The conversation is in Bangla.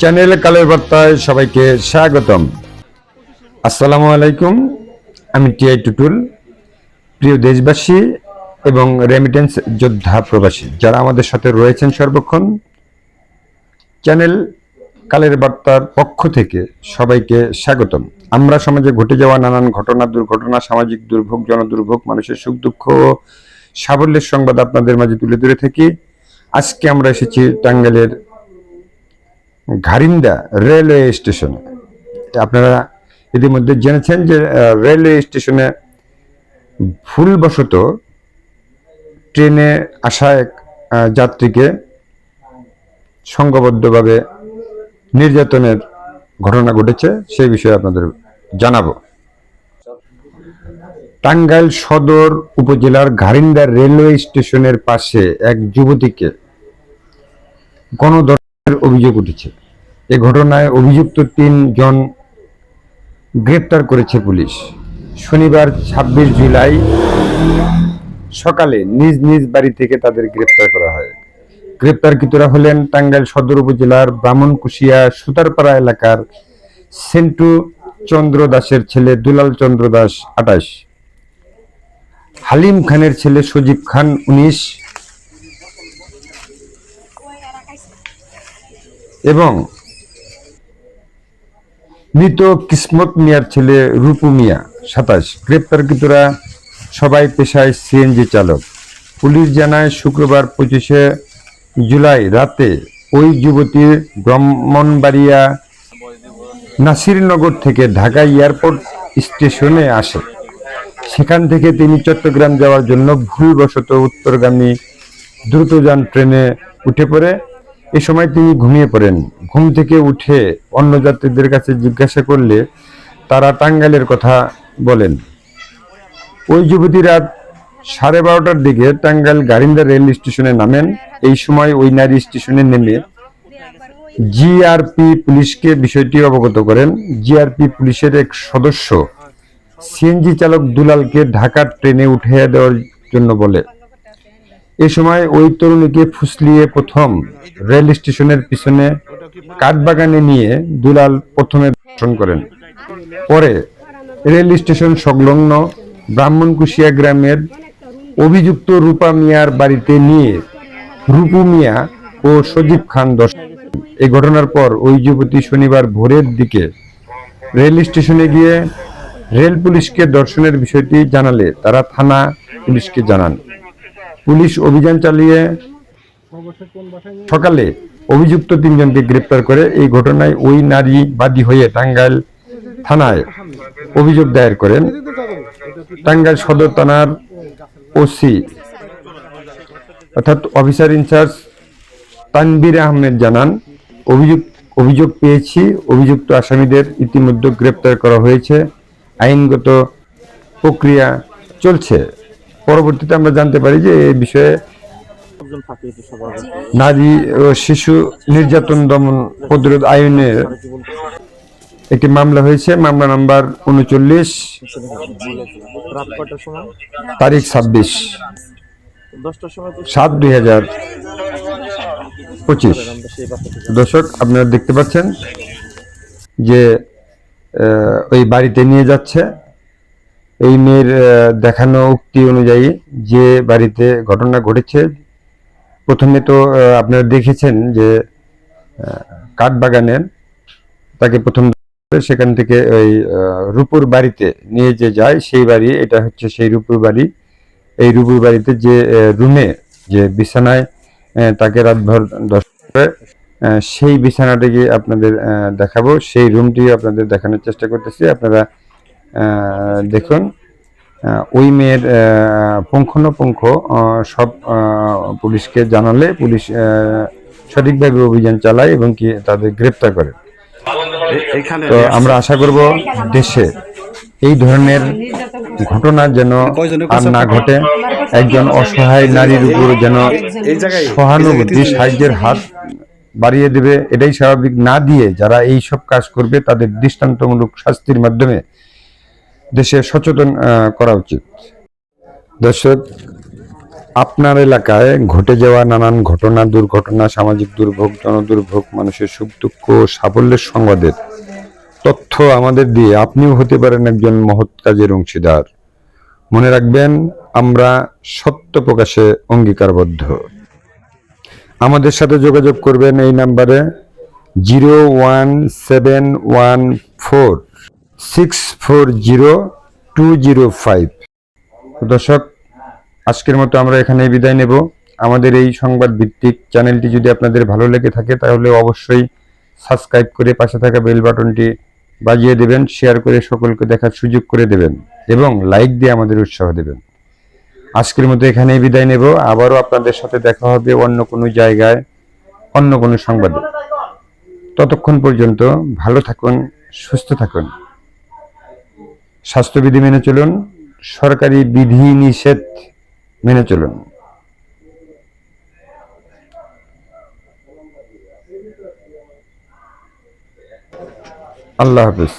চ্যানেল কালের বার্তায় সবাইকে স্বাগতম। আসসালামু আলাইকুম, আমি টিআই টুটুল, প্রিয় দেশবাসী এবং রেমিটেন্স যোদ্ধা প্রবাসী, যারা আমাদের সাথে রয়েছেন সর্বক্ষণ চ্যানেল কালের বার্তার পক্ষ থেকে সবাইকে স্বাগতম। আমরা সমাজে ঘটে যাওয়া নানান ঘটনা, দুর্ঘটনা, সামাজিক দুর্ভোগ, জনদুর্ভোগ, মানুষের সুখ, দুঃখ সাফল্যের সংবাদ আপনাদের মাঝে তুলে ধরে থাকি। আজকে আমরা এসেছি টাঙ্গাইলের ঘারিন্দা রেলওয়ে স্টেশনে। আপনারা ইতিমধ্যে জেনেছেন যে রেলওয়ে স্টেশনে ভুলবশত ট্রেনে আসা এক যাত্রীকে সংঘবদ্ধভাবে নির্যাতনের ঘটনা ঘটেছে, সেই বিষয়ে আপনাদের জানাব। টাঙ্গাইল সদর উপজেলার ঘারিন্দা রেলওয়ে স্টেশনের পাশে এক যুবতীকে গণধর্ষণের অভিযোগ উঠেছে। এ ঘটনায় অভিযুক্ত তিনজন গ্রেপ্তার করেছে পুলিশ। শনিবার ছাব্বিশ জুলাই সকালে নিজ নিজ বাড়ি থেকে তাদের গ্রেপ্তার করা হয়। গ্রেপ্তারকৃতরা হলেন টাঙ্গাইল সদর উপজেলার ব্রাহ্মণকুশিয়া সুতারপাড়া এলাকার সেন্টু চন্দ্র দাসের ছেলে দুলাল চন্দ্র দাস আটাশ, হালিম খানের ছেলে সজীব খান উনিশ এবং মৃত কিসমত মিয়ার ছেলে রূপু মিয়া, সাতাশ। গ্রেপ্তারকৃতরা সবাই পেশায় সিএনজি চালক। পুলিশ জানায়, শুক্রবার পঁচিশে জুলাই রাতে ওই যুবতীর ব্রাহ্মণবাড়িয়া নাসিরনগর থেকে ঢাকা এয়ারপোর্ট স্টেশনে আসে। সেখান থেকে তিনি চট্টগ্রাম যাওয়ার জন্য ভুলবশত উত্তরগামী দ্রুতযান ট্রেনে উঠে পড়ে। এ সময় তিনি ঘুমিয়ে পড়েন। ঘুম থেকে উঠে অন্য যাত্রীদের কাছে জিজ্ঞাসা করলে তারা টাঙ্গাইলের কথা বলেন। ওই যুবতী রাত সাড়ে বারোটার দিকে টাঙ্গাইল গারিন্দা রেল স্টেশনে নামেন। এই সময় ওই নারী স্টেশনে নেমে জিআরপি পুলিশকে বিষয়টি অবগত করেন। জিআরপি পুলিশের এক সদস্য, সিএনজি চালক দুলালকে ঢাকার ট্রেনে উঠিয়ে দেওয়ার জন্য বলে। এ সময় ওই তরুণীকে ফুসলিয়ে প্রথম রেল স্টেশনের পিছনে কাঠবাগানে নিয়ে দুলাল প্রথমে দর্শন করেন। পরে রেল স্টেশন সংলগ্ন ব্রাহ্মণকুশিয়া গ্রামের অভিযুক্ত রূপা মিয়ার বাড়িতে নিয়ে রূপু মিয়া ও সজীব খান দর্শন এই ঘটনার পর ওই যুবতী শনিবার ভোরের দিকে রেল স্টেশনে গিয়ে রেল পুলিশকে দর্শনের বিষয়টি জানালে তারা থানা পুলিশকে জানান। পুলিশ অভিযান চালিয়ে সকালে অভিযুক্ত তিনজনকে গ্রেপ্তার করে এই ঘটনায় ওই নারী বাদী হয়ে টাঙ্গাইল থানায় অভিযোগ দায়ের করেন। টাঙ্গাইল সদর থানার ওসি অর্থাৎ অফিসার ইনচার্জ তানবির আহমেদ জানান অভিযোগ অভিযোগ পেয়েছি, অভিযুক্ত আসামিদের ইতিমধ্যে গ্রেপ্তার করা হয়েছে, আইনগত প্রক্রিয়া চলছে। পরবর্তীতে আমরা জানতে পারি যে এই বিষয়ে নারী ও শিশু নির্যাতন দমন প্রতিরোধ আইনের একটি মামলা হয়েছে, মামলা নাম্বার উনচল্লিশ, তারিখ ছাব্বিশ, সাত দুই হাজার পঁচিশ। দর্শক, আপনারা দেখতে পাচ্ছেন যে ওই বাড়িতে নিয়ে যাচ্ছে। এই মেয়ের দেখানো উক্তি অনুযায়ী যে বাড়িতে ঘটনা ঘটেছে, প্রথমে তো আপনারা দেখেছেন যে কাঠবাগানের তাকে প্রথম সেখান থেকে ওই রূপুর বাড়িতে নিয়ে যে যায়, সেই বাড়ি, এটা হচ্ছে সেই রূপুর বাড়ি। এই রূপুর বাড়িতে যে রুমে যে বিছানায় তাকে রাতভর দশ করে সেই বিছানাটিকে আপনাদের দেখাবো। সেই রুমটি আপনাদের দেখানোর চেষ্টা করতেছি। আপনারা দেখুন ওই মেয়ের পুঙ্খানুপুঙ্খ সব পুলিশকে জানালে পুলিশ সঠিকভাবে অভিযান চালায় এবং কি তাদের গ্রেপ্তার করে। তো আমরা আশা করব দেশে এই ধরনের ঘটনা যেন আর না ঘটে। একজন অসহায় নারীর উপর যেন সহানুভূতি সাহায্যের হাত বাড়িয়ে দেবে এটাই স্বাভাবিক। না দিয়ে যারা এই সব কাজ করবে তাদের দৃষ্টান্তমূলক শাস্তির মাধ্যমে দেশে সচেতন করা উচিত। দর্শক, আপনার এলাকায় ঘটে যাওয়া নানান ঘটনা, দুর্ঘটনা, সামাজিক দুর্ভোগ, জনদুর্ভোগ, মানুষের সুখ, দুঃখ, সাফল্যের সংবাদের তথ্য আমাদের দিয়ে আপনিও হতে পারেন একজন মহৎ কাজের অংশীদার। মনে রাখবেন, আমরা সত্য প্রকাশে অঙ্গীকারবদ্ধ। আমাদের সাথে যোগাযোগ করবেন এই নাম্বারে zero one seven one four. Six four zero two zero five দর্শক, আজকের মতো আমরা এখানেই বিদায় নেব। আমাদের এই সংবাদ ভিত্তিক চ্যানেলটি যদি আপনাদের ভালো লেগে থাকে, তাহলে অবশ্যই সাবস্ক্রাইব করে পাশে থাকা বেল বাটনটি বাজিয়ে দেবেন, শেয়ার করে সকলকে দেখার সুযোগ করে দেবেন, এবং লাইক দিয়ে আমাদের উৎসাহ দেবেন। আজকের মতো এখানেই বিদায় নেব। আবারও আপনাদের সাথে দেখা হবে অন্য কোনো জায়গায়, অন্য কোনো সংবাদে। ততক্ষণ পর্যন্ত ভালো থাকুন, সুস্থ থাকুন। স্বাস্থ্যবিধি মেনে চলুন সরকারি বিধি নিষেধ মেনে চলুন। আল্লাহ হাফিজ।